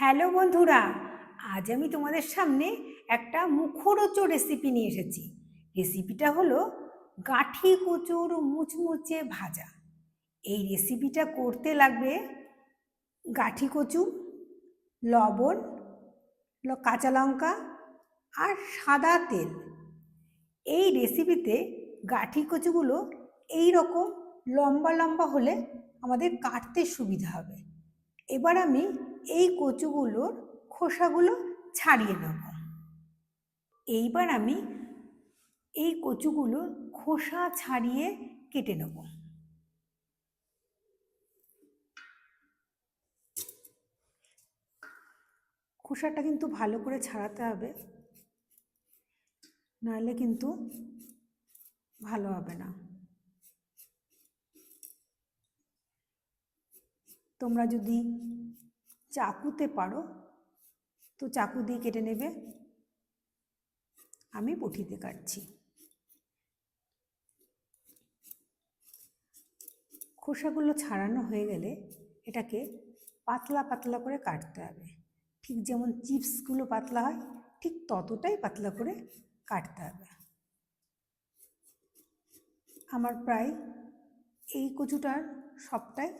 Hello বন্ধুরা, আজ আমি তোমাদের সামনে একটা মুখরোচক রেসিপি নিয়ে এসেছি। রেসিপিটা হলো গাঁঠি কচুর মুচমুচে ভাজা। এই রেসিপিটা করতে লাগবে গাঁঠি কচু, লবণ কাঁচা লঙ্কা আর সাদা তেল। এই রেসিপিতে গাঁঠি কচুগুলো এই রকম লম্বা লম্বা হলে আমাদের কাটতে সুবিধা হবে। এবার আমি এই কচুগুলোর খোসাগুলো ছাড়িয়ে নেব। এইবার আমি এই কচুগুলো খোসা ছাড়িয়ে কেটে নেব। খোসাটা কিন্তু ভালো করে ছাড়াতে হবে, নাহলে কিন্তু ভালো হবে না। তোমরা যদি চাকুতে পারো। তো চাকু দিয়ে কেটে নেবে। আমি বটিতে কাটছি। খোসাগুলো ছাড়ানো হয়ে গেলে এটাকে পাতলা পাতলা করে কাটতে হবে। ঠিক যেমন চিপসগুলো পাতলা হয়, ঠিক ততটাই পাতলা করে কাটতে হবে। আমার প্রায় এই কচুটার সবটাই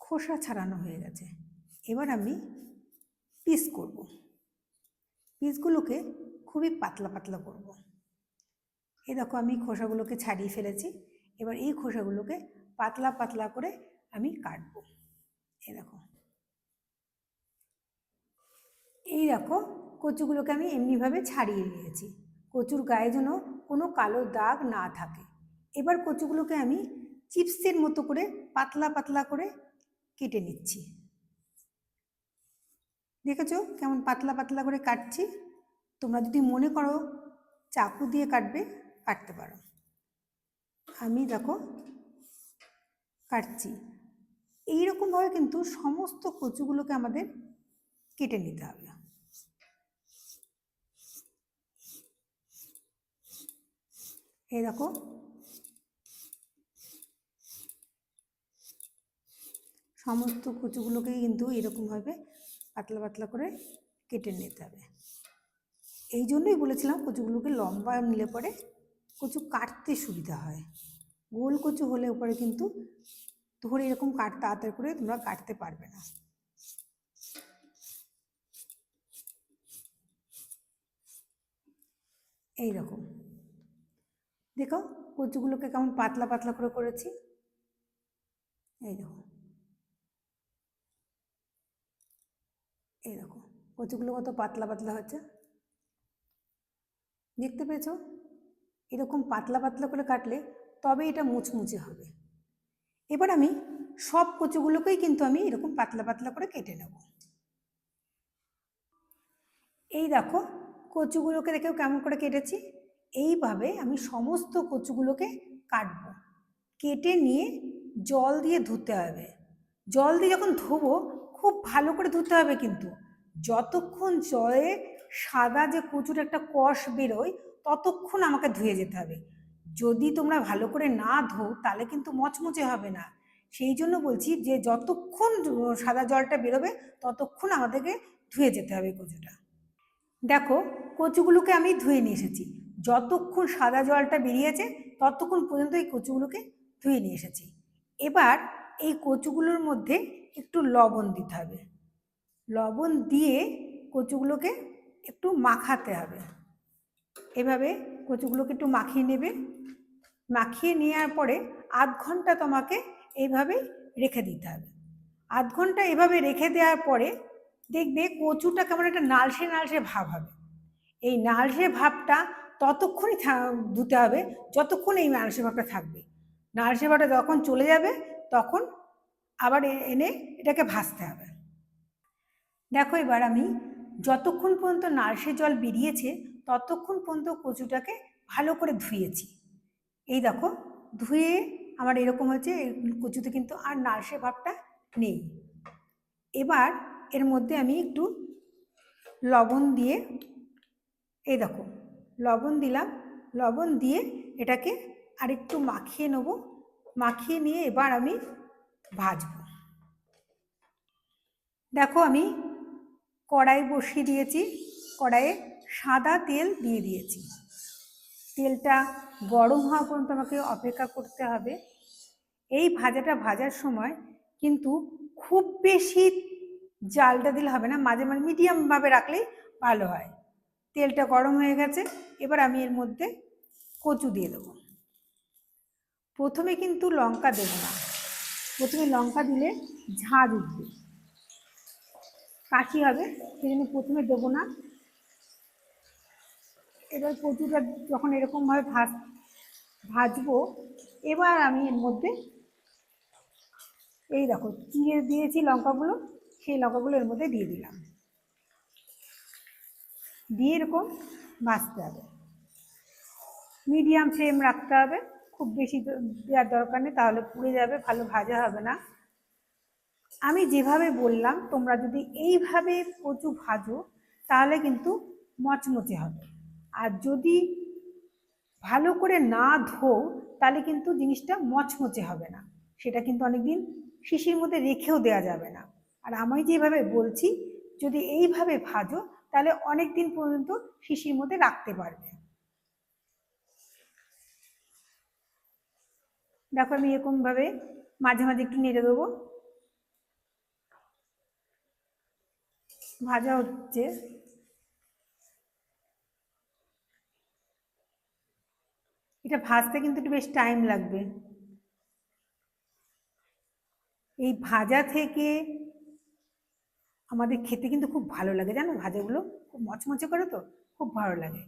খোসা ছাড়ানো হয়ে গেছে। এবার আমি পিস করব। পিসগুলোকে খুবই পাতলা পাতলা করব। এই দেখো আমি খোসাগুলোকে ছাড়িয়ে ফেলেছি। এবার এই খোসাগুলোকে পাতলা পাতলা করে আমি কাটবো। এই দেখো। এই দেখো কচুগুলোকে আমি এমনিভাবে ছাড়িয়ে নিয়েছি। কচুর গায়ে যেন কোনো কালো দাগ না থাকে। এবার কচুগুলোকে আমি চিপসের মতো করে পাতলা পাতলা করে কেটে নিচ্ছি। দেখেছ কেমন পাতলা পাতলা করে কাটছি? তোমরা যদি মনে করো চাকু দিয়ে কাটবে, কাটতে পারো। আমি দেখো কাটছি। এইরকমভাবে কিন্তু সমস্ত কচুগুলোকে আমাদের কেটে নিতে হবে। এই দেখো। সমস্ত কচুগুলোকেই কিন্তু এরকমভাবে পাতলা পাতলা করে কেটে নিতে হবে। এই জন্যই বলেছিলাম কচুগুলোকে লম্বা নিলে পরে কচু কাটতে সুবিধা হয়। গোল কচু হলে উপরে কিন্তু ধরে এরকম কাট তাড়াতাড়ি করে তোমরা কাটতে পারবে না। এই রকম। দেখো কচুগুলোকে কেমন পাতলা পাতলা করে করেছি। এই দেখো। দেখো কচুগুলো কত পাতলা পাতলা হচ্ছে। দেখতে পেয়েছ? এরকম পাতলা পাতলা করে কাটলে তবে এটা মুচমুচে হবে। এবার আমি সব কচুগুলোকেই কিন্তু আমি এরকম পাতলা পাতলা করে কেটে নেব। এই দেখো, কচুগুলোকে দেখেও কেমন করে কেটেছি। এইভাবে আমি সমস্ত কচুগুলোকে কাটবো। কেটে নিয়ে জল দিয়ে ধুতে হবে। জল দিয়ে যখন ধোবো খুব ভালো করে ধুতে হবে কিন্তু। যতক্ষণ জলে সাদা যে কচুর একটা কষ বেরোয়, ততক্ষণ আমাকে ধুয়ে যেতে হবে। যদি তোমরা ভালো করে না ধো তাহলে কিন্তু মচমচে হবে না। সেই জন্য বলছি যে, যতক্ষণ সাদা জলটা বেরোবে, ততক্ষণ আমাদেরকে ধুয়ে যেতে হবে কচুটা। দেখো, কচুগুলোকে আমি ধুয়ে নিয়ে এসেছি। যতক্ষণ সাদা জলটা বেরিয়েছে, ততক্ষণ পর্যন্ত এই কচুগুলোকে ধুয়ে নিয়ে এসেছি। এবার এই কচুগুলোর মধ্যে একটু লবণ দিতে হবে। লবণ দিয়ে কচুগুলোকে একটু মাখাতে হবে। এভাবে কচুগুলোকে একটু মাখিয়ে নেবে। মাখিয়ে নেওয়ার পরে আধ ঘণ্টা তোমাকে এইভাবে রেখে দিতে হবে। আধ ঘণ্টা এভাবে রেখে দেওয়ার পরে দেখবে কচুটা কেমন একটা নালসে নালসে ভাব হবে। এই নালসে ভাবটা ততক্ষণই ধুতে হবে, যতক্ষণ এই নালসে ভাবটা থাকবে। নালসে ভাবটা যখন চলে যাবে তখন আবার এনে এটাকে ভাজতে হবে। দেখো এবার আমি যতক্ষণ পর্যন্ত নালসে জল বেরিয়েছে, ততক্ষণ পর্যন্ত কচুটাকে ভালো করে ধুয়েছি। এই দেখো, ধুয়ে আমার এরকম হচ্ছে কচুতে কিন্তু আর নালসে ভাবটা নেই। এবার এর মধ্যে আমি একটু লবণ দিয়ে, এই দেখো, লবণ দিলাম, লবণ দিয়ে এটাকে আরেকটু মাখিয়ে নেব। মাখিয়ে নিয়ে এবার আমি ভাজবো। দেখো আমি কড়াই বসিয়ে দিয়েছি, কড়াইয়ে সাদা তেল দিয়ে দিয়েছি। তেলটা গরম হওয়া পর্যন্ত আমাকে অপেক্ষা করতে হবে। এই ভাজাটা ভাজার সময় কিন্তু খুব বেশি জালটা দিলে হবে না, মাঝে মাঝে মিডিয়ামভাবে রাখলেই ভালো হয়। তেলটা গরম হয়ে গেছে, এবার আমি এর মধ্যে কচু দিয়ে দেবো। প্রথমে কিন্তু লঙ্কা দেবো না। প্রথমে লঙ্কা দিলে ঝাঁজ উঠবে। কাশি হবে সেই জন্য প্রথমে দেবো না। এবার কচুটা যখন এরকমভাবে ভাজ, ভাজবো, এবার আমি এর মধ্যে এই দেখো চিড়ে দিয়েছি লঙ্কাগুলো, সেই লঙ্কাগুলো এর মধ্যে দিয়ে দিলাম। দিয়ে এরকম ভাজতে হবে। মিডিয়াম ফ্লেম রাখতে হবে। খুব বেশি দেওয়ার দরকার নেই, তাহলে পুড়ে যাবে, ভালো ভাজা হবে না। আমি যেভাবে বললাম, তোমরা যদি এইভাবে কচু ভাজো, তাহলে কিন্তু মচমচে হবে। আর যদি ভালো করে না ধো, তাহলে কিন্তু জিনিসটা মচমচে হবে না। সেটা কিন্তু অনেকদিন শিশির মধ্যে রেখেও দেওয়া যাবে না। আর আমি যেভাবে বলছি, যদি এইভাবে ভাজো, তাহলে অনেক দিন পর্যন্ত শিশির মধ্যে রাখতে পারবে। দেখো আমি এরকমভাবে মাঝে মাঝে একটু নেড়ে দেবো। ভাজা হচ্ছে। এটা ভাজতে কিন্তু একটু বেশ টাইম লাগবে। এই ভাজা থেকে আমাদের খেতে কিন্তু খুব ভালো লাগে, জানো ভাজাগুলো? খুব মচমচে করে তো? খুব ভালো লাগে।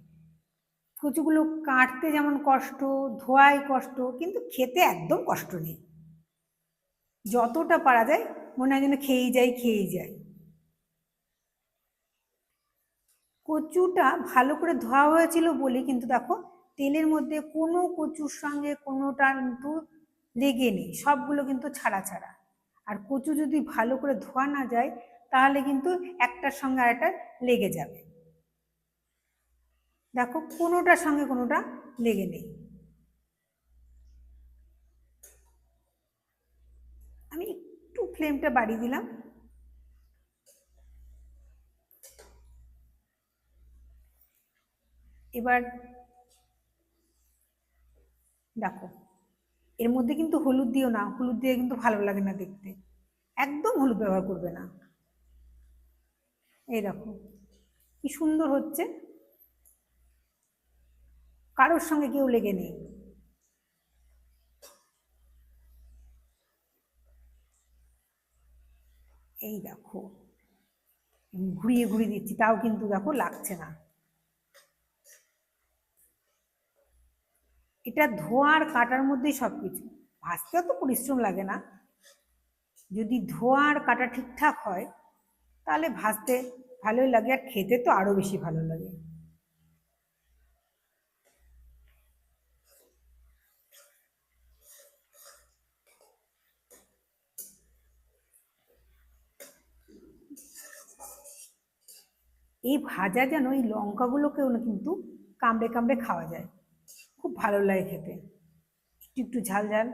কচুগুলো কাটতে যেমন কষ্ট ধোয়ায় কষ্ট, কিন্তু খেতে একদম কষ্ট নেই। যতটা পারা যায়, মনে হয় যেন খেয়েই যায় খেয়েই যায়। কচুটা ভালো করে ধোয়া হয়েছিল বলে কিন্তু দেখো, তেলের মধ্যে কোনো কচুর সঙ্গে কোনোটা কিন্তু লেগে নেই, সবগুলো কিন্তু ছাড়া ছাড়া। আর কচু যদি ভালো করে ধোয়া না যায়, তাহলে কিন্তু একটার সঙ্গে আরেকটা লেগে যাবে। দেখো কোনোটার সঙ্গে কোনোটা লেগে নেই। আমি একটু ফ্লেমটা বাড়িয়ে দিলাম। এবার দেখো, এর মধ্যে কিন্তু হলুদ দিও না, হলুদ দিয়ে কিন্তু ভালো লাগে না দেখতে। একদম হলুদ ব্যবহার করবে না। এই দেখো, কি সুন্দর হচ্ছে। কারোর সঙ্গে কেউ লেগে নেই। এই দেখো ঘুরিয়ে ঘুরিয়ে দিচ্ছি, তাও কিন্তু দেখো লাগছে না। এটা ধোয়ার কাটার মধ্যেই সব কিছু ভাজতে অত পরিশ্রম লাগে না। যদি ধোয়ার কাটা ঠিকঠাক হয়, তাহলে ভাজতে ভালোই লাগে, আর খেতে তো আরও বেশি ভালো লাগে। এই ভাজা যেন এই লঙ্কাগুলোকেও না কিন্তু কামড়ে কামড়ে খাওয়া যায়। খুব ভালো লাগে খেতে। একটু একটু ঝাল ঝাল।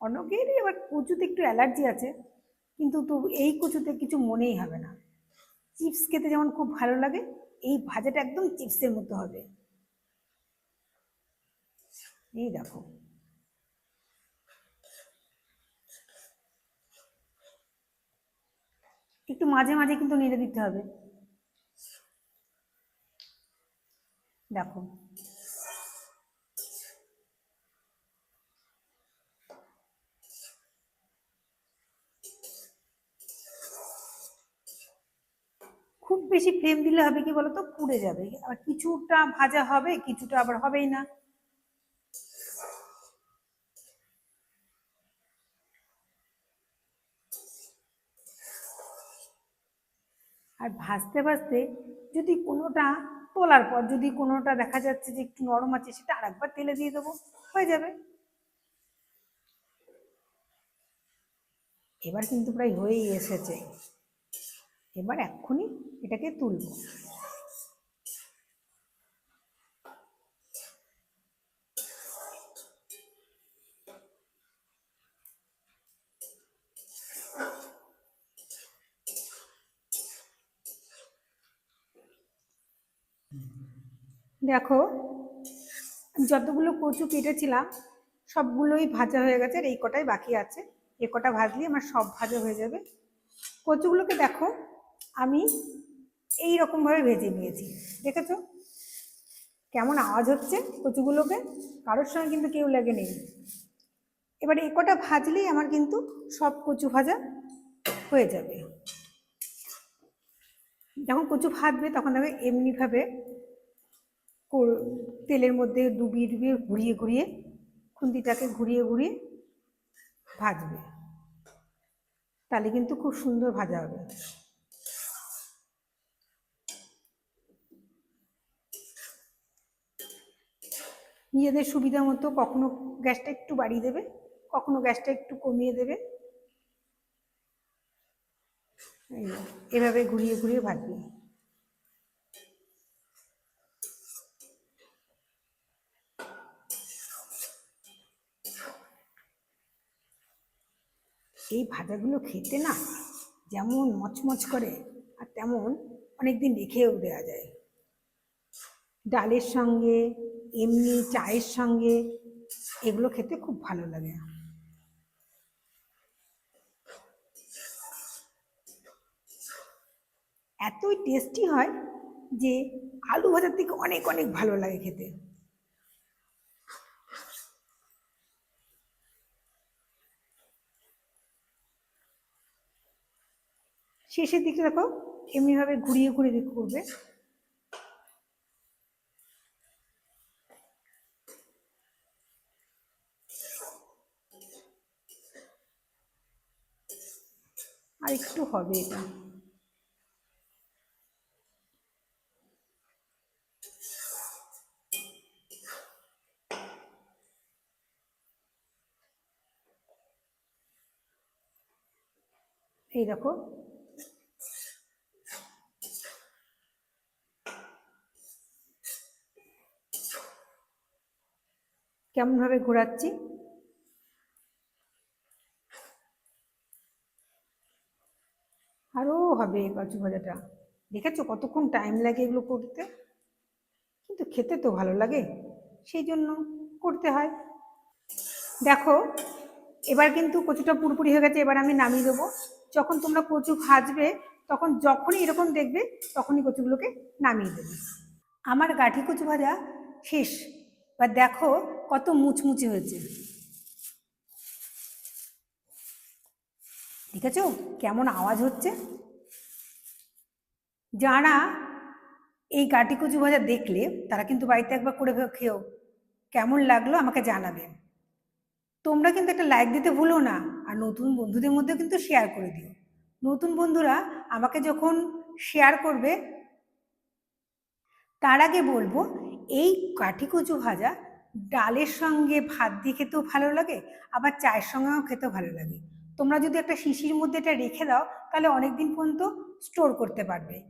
অনেকেরই আবার কচুতে একটু অ্যালার্জি আছে, কিন্তু তো এই কচুতে কিছু মনেই হবে না। চিপস খেতে যেমন খুব ভালো লাগে, এই ভাজাটা একদম চিপসের মতো হবে। এই দেখো। একটু মাঝে মাঝে কিন্তু নেড়ে দিতে হবে। দেখো। খুব বেশি ফ্লেম দিলে হবে কি বলতো? পুড়ে যাবে। আর কিছুটা ভাজা হবে, কিছুটা আবার হবেই না। আর ভাজতে ভাজতে যদি কোনোটা তোলার পর যদি কোনোটা দেখা যাচ্ছে যে একটু নরম আছে, সেটা আরেকবার তেলে দিয়ে দেবো। হয়ে যাবে। এবার কিন্তু প্রায় হয়েই এসেছে। এবার এক্ষুনি এটাকে তুলব। দেখো, যতগুলো কচু কেটেছিলাম, সবগুলোই ভাজা হয়ে গেছে আর এই কটাই বাকি আছে। এ কটা ভাজলে আমার সব ভাজা হয়ে যাবে। কচুগুলোকে দেখো, আমি এই রকমভাবে ভেজে নিয়েছি। দেখেছ? কেমন আওয়াজ হচ্ছে কচুগুলোকে? কারোর সঙ্গে কিন্তু কেউ লেগে নেই। এবারে এ কটা ভাজলেই আমার কিন্তু সব কচু ভাজা হয়ে যাবে। যখন কচু ভাজবে, তখন দেখবে এমনিভাবে তেলের মধ্যে ডুবিয়ে ডুবিয়ে ঘুরিয়ে ঘুরিয়ে খুন্তিটাকে ঘুরিয়ে ঘুরিয়ে ভাজবে। তাহলে কিন্তু খুব সুন্দর ভাজা হবে। নিজেদের সুবিধা মতো কখনো গ্যাসটা একটু বাড়িয়ে দেবে, কখনো গ্যাসটা একটু কমিয়ে দেবে। এভাবে ঘুরিয়ে ঘুরিয়ে ভাজবে। এই ভাজাগুলো খেতে না যেমন মচমচ করে আর তেমন অনেক দিন রেখেও দেওয়া যায়। ডালের সঙ্গে, এমনি চায়ের সঙ্গে এগুলো খেতে খুব ভালো লাগে। এতই টেস্টি হয় যে আলু ভাজার থেকে অনেক অনেক ভালো লাগে খেতে। শেষের দিকে দেখো এমনিভাবে ঘুরিয়ে ঘুরিয়ে করবে। আর একটু হবে এটা। এই দেখো কেমনভাবে ঘোরাচ্ছি? আরও হবে কচু ভাজাটা দেখেছ কতক্ষণ টাইম লাগে এগুলো করতে? কিন্তু খেতে তো ভালো লাগে, সেই জন্য করতে হয়। দেখো, এবার কিন্তু কচুটা পুরোপুরি হয়ে গেছে, এবার আমি নামিয়ে দেবো। যখন তোমরা কচু ভাজবে, তখন যখনই এরকম দেখবে, তখনই কচুগুলোকে নামিয়ে দেবে। আমার গাঠি কচু ভাজা শেষ। এবার দেখো কত মুচমুচে হয়েছে। দেখেছ? কেমন আওয়াজ হচ্ছে? যারা এই গাটি কচু ভাজা দেখলে, তারা কিন্তু বাড়িতে একবার করে খেও কেমন লাগল আমাকে জানাবে। তোমরা কিন্তু একটা লাইক দিতে ভুলো না, আর নতুন বন্ধুদের মধ্যে কিন্তু শেয়ার করে দিও। নতুন বন্ধুরা আমাকে যখন শেয়ার করবে, তার আগে বলব এই কাঠি কচু ভাজা ডালের সঙ্গে ভাত দিয়ে খেতেও ভালো লাগে, আবার চায়ের সঙ্গেও খেতেও ভালো লাগে। তোমরা যদি একটা শিশির মধ্যে এটা রেখে দাও, তাহলে অনেক দিন পর্যন্ত স্টোর করতে পারবে।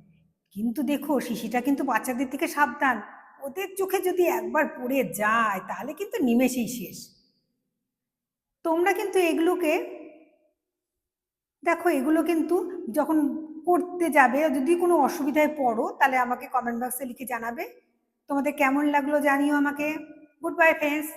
কিন্তু দেখো শিশিটা কিন্তু বাচ্চাদের থেকে সাবধান। ওদের চোখে যদি একবার পড়ে যায়, তাহলে কিন্তু নিমেষেই শেষ। তোমরা কিন্তু এগুলোকে, দেখো, এগুলো কিন্তু যখন করতে যাবে, যদি কোনো অসুবিধায় পড়ো, তাহলে আমাকে কমেন্ট বক্সে লিখে জানাবে। তোমাদের কেমন লাগল জানিও আমাকে। Good bye friends